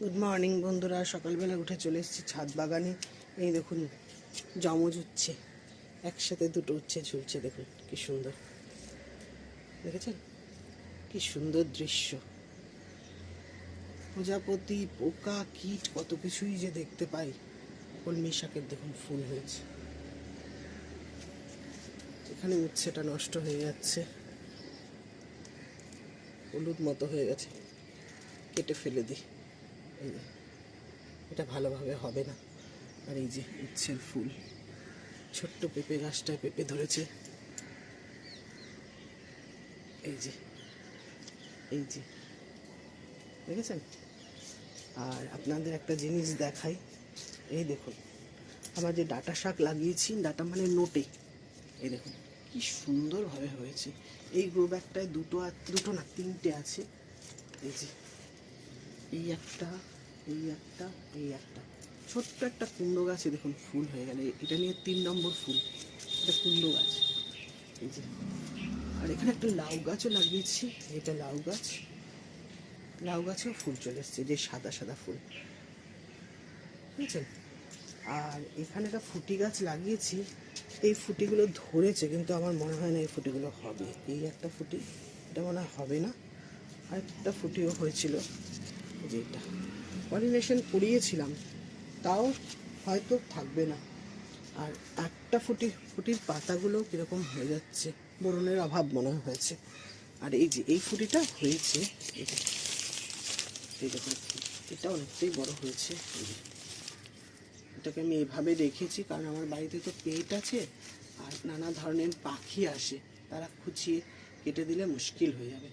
Good morning বন্ধুরা। সকালবেলা উঠে চলে এসেছি ছাদ বাগানে। এই দেখুন জমজ উঠছে একসাথে দুটো উচ্ছে ঝুলছে, দেখুন, কি সুন্দর। দেখেছেন? কি সুন্দর দৃশ্য। প্রজাপতি, পোকা, কীট, কত কিছুই যে দেখতে পাই। কলমি শাকের দেখুন ফুল হয়েছে। এখানে উচ্ছেটা নষ্ট হয়ে যাচ্ছে। হলুদ মতো হয়ে গেছে। কেটে ফেলে দিই। এটা ভালোভাবে হবে না। আর এই যে উচ্ছের ফুল, ছোট্ট পেঁপে গাছটায় পেঁপে ধরেছে। এই যে এই যে, দেখেছেন? আর আপনাদের একটা জিনিস দেখাই। এই দেখুন, আমার যে ডাটা শাক লাগিয়েছি, ডাটা মানে নোটে। এই দেখুন, কি সুন্দরভাবে হয়েছে। এই গ্রো ব্যাগটায় দুটো আর, দুটো না, তিনটে আছে। এই যে, এই একটা এই একটা এই একটা। ছোট্ট একটা কুমড়ো গাছে দেখুন, ফুল হয়ে গেল। এটা নিয়ে তিন নম্বর ফুল। এটা কুমড়ো গাছ। এই যে। আর এখানে একটা লাউ গাছও লাগিয়েছি। এটা লাউ গাছ। লাউ গাছেও ফুল চলে এসছে, যে সাদা সাদা ফুল। বুঝছেন? আর এখানে একটা ফুটি গাছ লাগিয়েছি। এই ফুটিগুলো ধরেছে, কিন্তু আমার মনে হয় না এই ফুটিগুলো হবে। এই একটা ফুটি, এটা মনে হয় হবে না। আর একটা ফুটিও হয়েছিল। যে এটা। পলিনেশন করিয়েছিলাম, তাও হয়তো থাকবে না। আর একটা ফুটি, ফুটির পাতাগুলো কীরকম হয়ে যাচ্ছে, বরণের অভাব মনে হয়েছে। আর এই যে, এই ফুটিটা হয়েছে এটা অনেকটাই বড় হয়েছে। এটাকে আমি এভাবে রেখেছি, কারণ আমার বাড়িতে তো পেট আছে, আর নানা ধরনের পাখি আসে, তারা খুঁচিয়ে কেটে দিলে মুশকিল হয়ে যাবে।